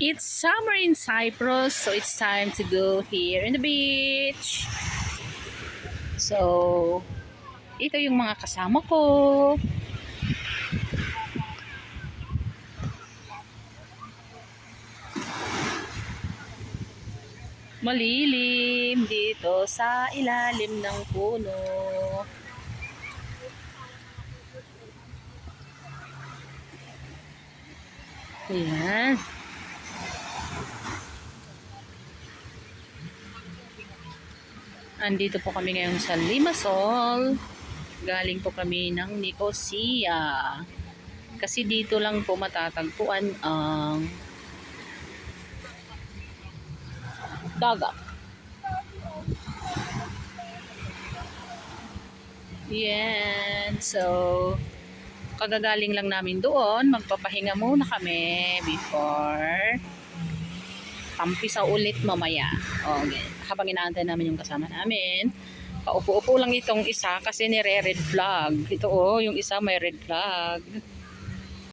It's summer in Cyprus, so it's time to go here in the beach. So, ito yung mga kasama ko. Malilim dito sa ilalim ng puno. Ayan. Andito po kami ngayon sa Limassol. Galing po kami ng Nicosia. Kasi dito lang po matatagpuan ang dagat. Yan. So, kagagaling lang namin doon. Magpapahinga muna kami before tampi sa ulit mamaya. O, okay. habang inaantay namin yung kasama namin, paupo-upo lang itong isa kasi nire-red flag. Ito oh, yung isa may red flag.